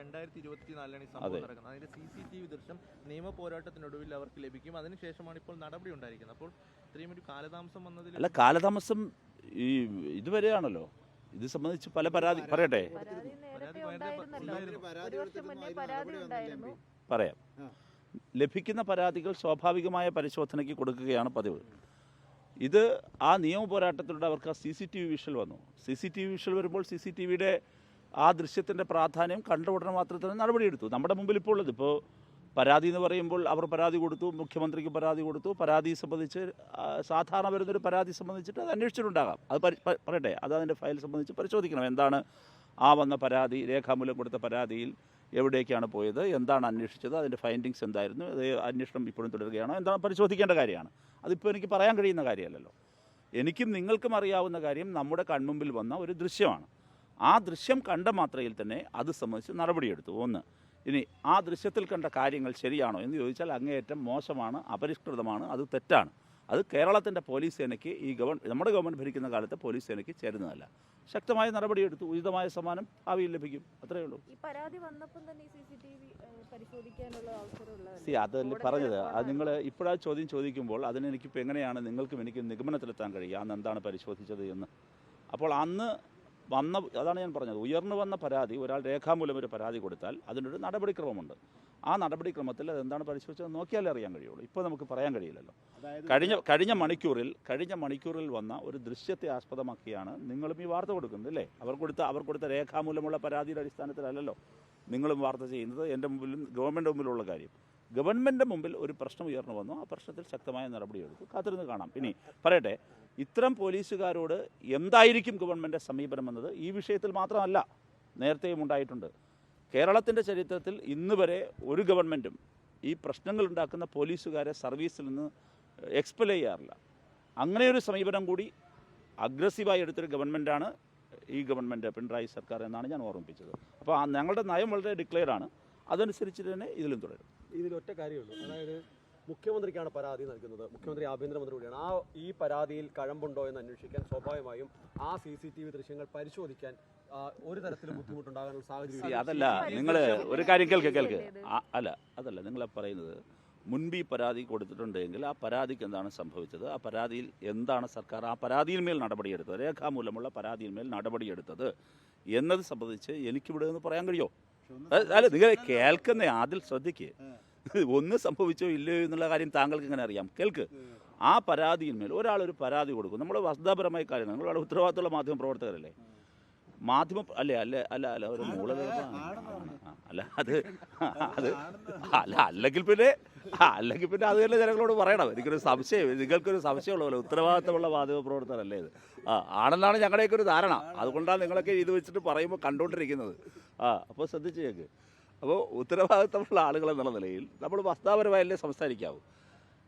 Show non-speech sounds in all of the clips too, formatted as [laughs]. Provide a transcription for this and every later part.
രണ്ടായിരത്തി ഇരുപത്തിനാലിലാണ് ഈ സംഭവം നടക്കുന്നത്. അതിന്റെ സി സി ടി വി ദൃശ്യം നിയമ പോരാട്ടത്തിനൊടുവിൽ അവർക്ക് ലഭിക്കും. അതിനുശേഷമാണ് ഇപ്പോൾ നടപടി ഉണ്ടായിരിക്കുന്നത്. അപ്പോൾ ഇത്രയും ഒരു കാലതാമസം വന്നതിൽ അല്ല കാലതാമസം ഈ ഇതുവരെയാണല്ലോ. ഇത് സംബന്ധിച്ച് പല പരാതി പറയട്ടെ? പറയാം. ലഭിക്കുന്ന പരാതികൾ സ്വാഭാവികമായ പരിശോധനയ്ക്ക് കൊടുക്കുകയാണ് പതിവ്. ഇത് ആ നിയമ പോരാട്ടത്തിലൂടെ അവർക്ക് C C T V visual വന്നു. C C T V visual വരുമ്പോൾ സി സി ടി വിയുടെ ആ ദൃശ്യത്തിന്റെ പ്രാധാന്യം കണ്ട ഉടനെ മാത്രത്തിന് നടപടിയെടുത്തു. നമ്മുടെ മുമ്പിൽ ഇപ്പോൾ ഉള്ളത് ഇപ്പോൾ പരാതി എന്ന് പറയുമ്പോൾ അവർ പരാതി കൊടുത്തു മുഖ്യമന്ത്രിക്ക് പരാതി കൊടുത്തു. പരാതി സംബന്ധിച്ച് സാധാരണ വരുന്നൊരു പരാതി സംബന്ധിച്ചിട്ട് അത് അന്വേഷിച്ചിട്ടുണ്ടാകാം. അത് പറയട്ടെ അത് അതിന്റെ ഫയൽ സംബന്ധിച്ച് പരിശോധിക്കണം. എന്താണ് ആ വന്ന പരാതി രേഖാമൂലം കൊടുത്ത പരാതിയിൽ എവിടേക്കാണ് പോയത് എന്താണ് അന്വേഷിച്ചത് അതിന്റെ ഫൈൻഡിങ്സ് എന്തായിരുന്നു അത് അന്വേഷണം ഇപ്പോഴും തുടരുകയാണോ എന്താണ് പരിശോധിക്കേണ്ട കാര്യമാണ്. അതിപ്പോൾ എനിക്ക് പറയാൻ കഴിയുന്ന കാര്യമല്ലല്ലോ. എനിക്കും നിങ്ങൾക്കും അറിയാവുന്ന കാര്യം നമ്മുടെ കൺമുമ്പിൽ വന്ന ഒരു ദൃശ്യമാണ്. ആ ദൃശ്യം കണ്ട മാത്രയിൽ തന്നെ അത് സംബന്ധിച്ച് നടപടിയെടുത്തു. ഒന്ന് ഇനി ആ ദൃശ്യത്തിൽ കണ്ട കാര്യങ്ങൾ ശരിയാണോ എന്ന് ചോദിച്ചാൽ അങ്ങേയറ്റം മോശമാണ് അപരിഷ്കൃതമാണ് അത് തെറ്റാണ്. അത് കേരളത്തിന്റെ പോലീസ് സേനയ്ക്ക് ഈ ഗവൺ നമ്മുടെ ഗവൺമെന്റ് ഭരിക്കുന്ന കാലത്ത് പോലീസ് സേനയ്ക്ക് ചേരുന്നതല്ല. ശക്തമായ നടപടിയെടുത്തു ഉചിതമായ സമ്മാനം ഭാവിയിൽ ലഭിക്കും. അത്രയേ ഉള്ളൂ. സി അതല്ലേ പറഞ്ഞത്. അത് നിങ്ങൾ ഇപ്പോഴാ ചോദ്യം ചോദിക്കുമ്പോൾ അതിന് എനിക്കിപ്പോൾ എങ്ങനെയാണ് നിങ്ങൾക്കും എനിക്ക് നിഗമനത്തിലെത്താൻ കഴിയുക? അന്ന് എന്താണ് പരിശോധിച്ചത് എന്ന്. അപ്പോൾ അന്ന് വന്ന അതാണ് ഞാൻ പറഞ്ഞത്. ഉയർന്നു വന്ന പരാതി ഒരാൾ രേഖാമൂലം ഒരു പരാതി കൊടുത്താൽ അതിനൊരു നടപടിക്രമമുണ്ട്. ആ നടപടിക്രമത്തിൽ അതെന്താണ് പരിശോധിച്ചത് നോക്കിയാലേ അറിയാൻ കഴിയുള്ളൂ. ഇപ്പോൾ നമുക്ക് പറയാൻ കഴിയില്ലല്ലോ. കഴിഞ്ഞ കഴിഞ്ഞ മണിക്കൂറിൽ കഴിഞ്ഞ മണിക്കൂറിൽ വന്ന ഒരു ദൃശ്യത്തെ ആസ്പദമാക്കിയാണ് നിങ്ങളും ഈ വാർത്ത കൊടുക്കുന്നത് അല്ലേ? അവർ കൊടുത്ത അവർ കൊടുത്ത രേഖാമൂലമുള്ള പരാതിയുടെ അടിസ്ഥാനത്തിലല്ലല്ലോ നിങ്ങളും വാർത്ത ചെയ്യുന്നത്. എന്റെ മുമ്പിലും ഗവൺമെന്റ് മുമ്പിലുള്ള കാര്യം. ഗവൺമെന്റ് മുമ്പിൽ ഒരു പ്രശ്നം ഉയർന്നു വന്നു. ആ പ്രശ്നത്തിൽ ശക്തമായ നടപടിയെടുത്തു. കാത്തിരുന്ന് കാണാം. ഇനി പറയട്ടെ ഇത്തരം പോലീസുകാരോട് എന്തായിരിക്കും ഗവൺമെന്റ് സമീപനം എന്നത് ഈ വിഷയത്തിൽ മാത്രമല്ല നേരത്തെയും ഉണ്ടായിട്ടുണ്ട്. കേരളത്തിന്റെ ചരിത്രത്തിൽ ഇന്ന് വരെ ഒരു ഗവൺമെന്റും ഈ പ്രശ്നങ്ങൾ ഉണ്ടാക്കുന്ന പോലീസുകാരെ സർവീസിൽ നിന്ന് എക്സ്പെൽ ചെയ്യാറില്ല. അങ്ങനെയൊരു സമീപനം കൂടി അഗ്രസീവായി എടുത്തൊരു ഗവൺമെന്റാണ് ഈ ഗവൺമെന്റ് പിണറായി സർക്കാർ എന്നാണ് ഞാൻ ഓർമ്മിപ്പിച്ചത്. അപ്പോൾ ഞങ്ങളുടെ നയം വളരെ ഡിക്ലെയർ ആണ്. അതനുസരിച്ച് തന്നെ ഇതിലും തുടരും. ഇതിലൊറ്റ കാര്യമുള്ളൂ. അതായത് മുഖ്യമന്ത്രിക്കാണ് പരാതി നൽകുന്നത്. മുഖ്യമന്ത്രി ആഭ്യന്തരമന്ത്രി കൂടിയാണ് ആ ഈ പരാതിയിൽ കഴമ്പുണ്ടോ എന്ന് അന്വേഷിക്കാൻ സ്വാഭാവികമായും ആ സി സി ടി വി ദൃശ്യങ്ങൾ പരിശോധിക്കാൻ ഒരു തരത്തിലും ബുദ്ധിമുട്ടുണ്ടാകാനുള്ള സാഹചര്യം അതല്ല നിങ്ങൾ ഒരു കാര്യം കേൾക്ക് കേൾക്ക്. അല്ല അതല്ല നിങ്ങളെ പറയുന്നത്. മുൻപ് ഈ പരാതി കൊടുത്തിട്ടുണ്ടെങ്കിൽ ആ പരാതിക്ക് എന്താണ് സംഭവിച്ചത്? ആ പരാതിയിൽ എന്താണ് സർക്കാർ ആ പരാതിയിന്മേൽ നടപടിയെടുത്തത്? രേഖാമൂലമുള്ള പരാതിയിന്മേൽ നടപടിയെടുത്തത് എന്നത് സംബന്ധിച്ച് എനിക്കിവിടെ നിന്ന് പറയാൻ കഴിയോ? അല്ല നിങ്ങൾ കേൾക്കുന്ന ആദ്യം ശ്രദ്ധിക്ക്. [laughs] ഒന്ന് സംഭവിച്ചോ ഇല്ലയോ എന്നുള്ള കാര്യം താങ്കൾക്ക് എങ്ങനെ അറിയാം? കേൾക്ക്. ആ പരാതിയിന്മേൽ ഒരാളൊരു പരാതി കൊടുക്കും. നമ്മൾ വസ്തുതാപരമായ കാര്യങ്ങൾ നമ്മൾ വളരെ ഉത്തരവാദിത്തമുള്ള മാധ്യമ പ്രവർത്തകരല്ലേ? മാധ്യമ അല്ലേ അല്ല അല്ല അല്ല ഒരു മൂള അല്ല അത് അത് അല്ല അല്ലെങ്കിൽ പിന്നെ അല്ലെങ്കിൽ പിന്നെ അത് തന്നെ ജനങ്ങളോട് പറയണം. എനിക്കൊരു സംശയം നിങ്ങൾക്കൊരു സംശയമുള്ളതല്ലേ ഉത്തരവാദിത്തമുള്ള മാധ്യമ പ്രവർത്തകരല്ലേ ഇത്? ആ ആണെന്നാണ് ഞങ്ങളുടെയൊക്കെ ഒരു ധാരണ. അതുകൊണ്ടാണ് നിങ്ങളൊക്കെ ഇത് വെച്ചിട്ട് പറയുമ്പോൾ കണ്ടുകൊണ്ടിരിക്കുന്നത് ആ അപ്പോൾ ശ്രദ്ധിച്ച് കേൾക്ക് അപ്പോൾ ഉത്തരവാദിത്തമുള്ള ആളുകൾ എന്നുള്ള നിലയിൽ നമ്മൾ വസ്താപരമായല്ലേ സംസാരിക്കാവൂ.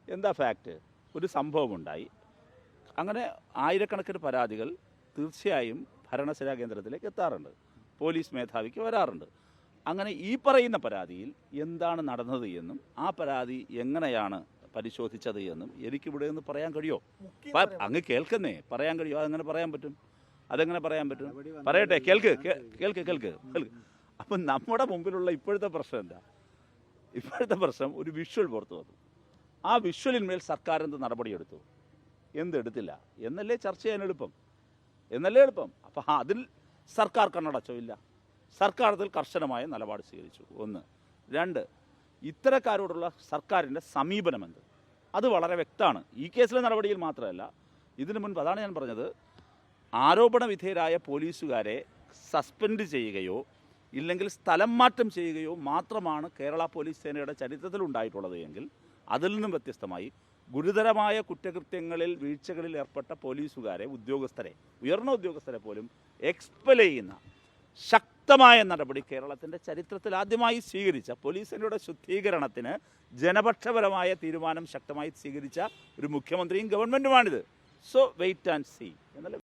എന്താ ഫാക്റ്റ് ഒരു സംഭവമുണ്ടായി. അങ്ങനെ ആയിരക്കണക്കിന് പരാതികൾ തീർച്ചയായും ഭരണസിരാ കേന്ദ്രത്തിലേക്ക് എത്താറുണ്ട്. പോലീസ് മേധാവിക്ക് വരാറുണ്ട്. അങ്ങനെ ഈ പറയുന്ന പരാതിയിൽ എന്താണ് നടന്നത് എന്നും ആ പരാതി എങ്ങനെയാണ് പരിശോധിച്ചത് എന്നും എനിക്കിവിടെ നിന്ന് പറയാൻ കഴിയോ? അങ്ങ് കേൾക്കുന്നേ. പറയാൻ കഴിയോ? അതെങ്ങനെ പറയാൻ പറ്റും? അതെങ്ങനെ പറയാൻ പറ്റും? പറയട്ടെ കേൾക്ക് കേൾക്ക് കേൾക്ക് കേൾക്ക്. അപ്പം നമ്മുടെ മുമ്പിലുള്ള ഇപ്പോഴത്തെ പ്രശ്നം എന്താ? ഇപ്പോഴത്തെ പ്രശ്നം ഒരു വിഷ്വൽ പുറത്തു വന്നു. ആ വിഷ്വലിന്മേൽ സർക്കാർ എന്ത് നടപടിയെടുത്തു? എന്തെടുത്തില്ല എന്നല്ലേ ചർച്ച ചെയ്യാൻ എളുപ്പം. എന്നല്ലേ എളുപ്പം? അപ്പം അതിൽ സർക്കാർ കണ്ണടച്ചോ? ഇല്ല. സർക്കാർ അതിൽ കർശനമായ നിലപാട് സ്വീകരിച്ചു. ഒന്ന്. രണ്ട്. ഇത്തരക്കാരോടുള്ള സർക്കാരിന്റെ സമീപനം എന്ത്? അത് വളരെ വ്യക്തമാണ്. ഈ കേസിലെ നടപടിയിൽ മാത്രമല്ല ഇതിനു മുൻപ് അതാണ് ഞാൻ പറഞ്ഞത് ആരോപണ വിധേയരായ പോലീസുകാരെ സസ്പെൻഡ് ചെയ്യുകയോ ഇല്ലെങ്കിൽ സ്ഥലം മാറ്റം ചെയ്യുകയോ മാത്രമാണ് കേരള പോലീസ് സേനയുടെ ചരിത്രത്തിൽ ഉണ്ടായിട്ടുള്ളത് എങ്കിൽ അതിൽ നിന്നും വ്യത്യസ്തമായി ഗുരുതരമായ കുറ്റകൃത്യങ്ങളിൽ വീഴ്ചകളിൽ ഏർപ്പെട്ട പോലീസുകാരെ ഉദ്യോഗസ്ഥരെ ഉയർന്ന ഉദ്യോഗസ്ഥരെ പോലും എക്സ്പെൽ ചെയ്യുന്ന ശക്തമായ നടപടി കേരളത്തിന്റെ ചരിത്രത്തിൽ ആദ്യമായി സ്വീകരിച്ച പോലീസ് സേനയുടെ ശുദ്ധീകരണത്തിന് ജനപക്ഷപരമായ തീരുമാനം ശക്തമായി സ്വീകരിച്ച ഒരു മുഖ്യമന്ത്രിയും ഗവൺമെന്റുമാണിത് സോ വെയിറ്റ് ആൻഡ് സീ എന്നല്ല